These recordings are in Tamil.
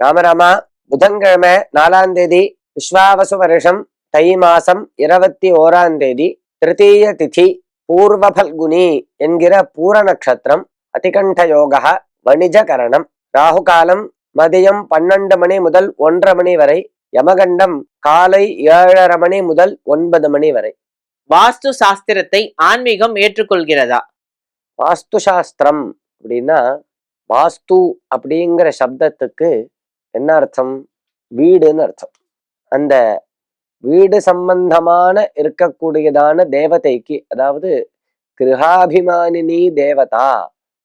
ராமராமா புதன்கிழமை நாலாம் தேதி விஸ்வாவசு வருஷம் தை மாசம் இருபத்தி ஓராம் தேதி திருத்தீய திதி பூர்வ பல்குனி என்கிற பூர நட்சத்திரம் அதிகண்ட யோக வணிஜகரணம் ராகு காலம் மதியம் பன்னெண்டு மணி முதல் ஒன்றரை மணி வரை யமகண்டம் காலை ஏழரை மணி முதல் ஒன்பது மணி வரை. வாஸ்து சாஸ்திரத்தை ஆன்மீகம் ஏற்றுக்கொள்கிறதா? வாஸ்து சாஸ்திரம் அப்படின்னா வாஸ்து அப்படிங்கிற சப்தத்துக்கு என்ன அர்த்தம்? வீடுன்னு அர்த்தம். அந்த வீடு சம்பந்தமான இருக்கக்கூடியதான தேவதைக்கு அதாவது கிருஹாபிமானினி தேவதா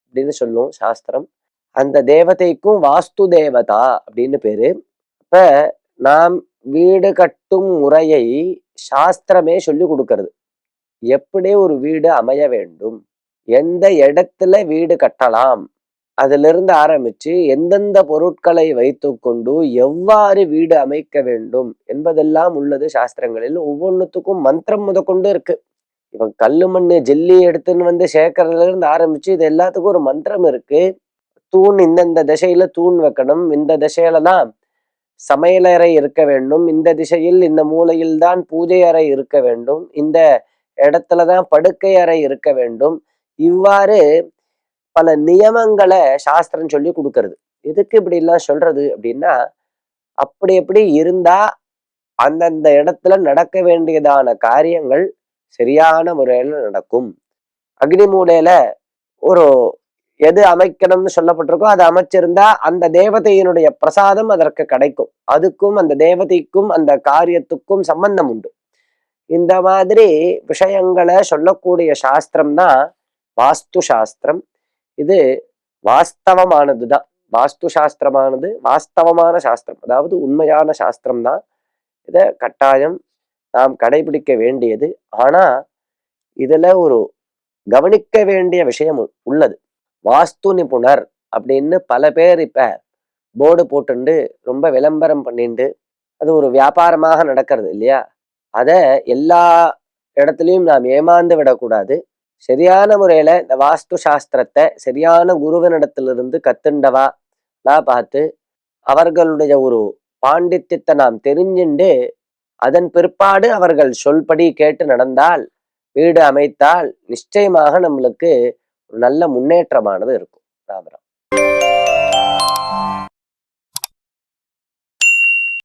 அப்படின்னு சொல்லும் சாஸ்திரம் அந்த தேவதைக்கும் வாஸ்து தேவதா அப்படின்னு பேரு. இப்ப நாம் வீடு கட்டும் முறையை சாஸ்திரமே சொல்லி கொடுக்கறது. எப்படி ஒரு வீடு அமைய வேண்டும்? எந்த இடத்துல வீடு கட்டலாம்? அதிலிருந்து ஆரம்பிச்சு எந்தெந்த பொருட்களை வைத்துக்கொண்டு எவ்வாறு வீடு அமைக்க வேண்டும் என்பதெல்லாம் உள்ளது சாஸ்திரங்களில். ஒவ்வொன்றுத்துக்கும் மந்திரம் முதற்கொண்டு இருக்கு. இவன் கல்லு மண்ணு ஜெல்லி எடுத்துன்னு வந்து சேர்க்கறதுல இருந்து ஆரம்பிச்சு இது எல்லாத்துக்கும் ஒரு மந்திரம் இருக்கு. தூண் இந்தந்த திசையில தூண் வைக்கணும். இந்த திசையில தான் சமையலறை இருக்க வேண்டும். இந்த திசையில் இந்த மூலையில் தான் பூஜை அறை இருக்க வேண்டும். இந்த இடத்துல தான் படுக்கை அறை இருக்க வேண்டும். இவ்வாறு பல நியமங்களை சாஸ்திரம் சொல்லி கொடுக்கறது. எதுக்கு இப்படி எல்லாம் சொல்றது அப்படின்னா அப்படி எப்படி இருந்தா அந்தந்த இடத்துல நடக்க வேண்டியதான காரியங்கள் சரியான முறையில நடக்கும். அக்னி மூலையில ஒரு எது அமைக்கணும்னு சொல்லப்பட்டிருக்கோ அதை அமைச்சிருந்தா அந்த தேவதையினுடைய பிரசாதம் அதற்கு கிடைக்கும். அதுக்கும் அந்த தேவதைக்கும் அந்த காரியத்துக்கும் சம்பந்தம் உண்டு. இந்த மாதிரி விஷயங்களை சொல்லக்கூடிய சாஸ்திரம் தான் வாஸ்து சாஸ்திரம். இது வாஸ்தவமானது தான் வாஸ்து சாஸ்திரமானது வாஸ்தவமான சாஸ்திரம். அதாவது உண்மையான சாஸ்திரம் தான் இதை கட்டாயம் நாம் கடைபிடிக்க வேண்டியது. ஆனா இதுல ஒரு கவனிக்க வேண்டிய விஷயம் உ- உள்ளது. வாஸ்து நிபுணர் அப்படின்னு பல பேர் இப்ப போர்டு போட்டுண்டு ரொம்ப விளம்பரம் பண்ணிண்டு அது ஒரு வியாபாரமாக நடக்கிறது இல்லையா? அதை எல்லா இடத்துலையும் நாம் ஏமாந்து விடக்கூடாது. சரியான முறையில இந்த வாஸ்து சாஸ்திரத்தை சரியான குருவனிடத்திலிருந்து கத்துண்டவாலா பார்த்து அவர்களுடைய ஒரு பாண்டித்தியத்தை நாம் தெரிஞ்சுண்டு அதன் பிற்பாடு அவர்கள் சொல்படி கேட்டு நடந்தால் வீடு அமைத்தால் நிச்சயமாக நம்மளுக்கு நல்ல முன்னேற்றமானது இருக்கும். ராமராம்.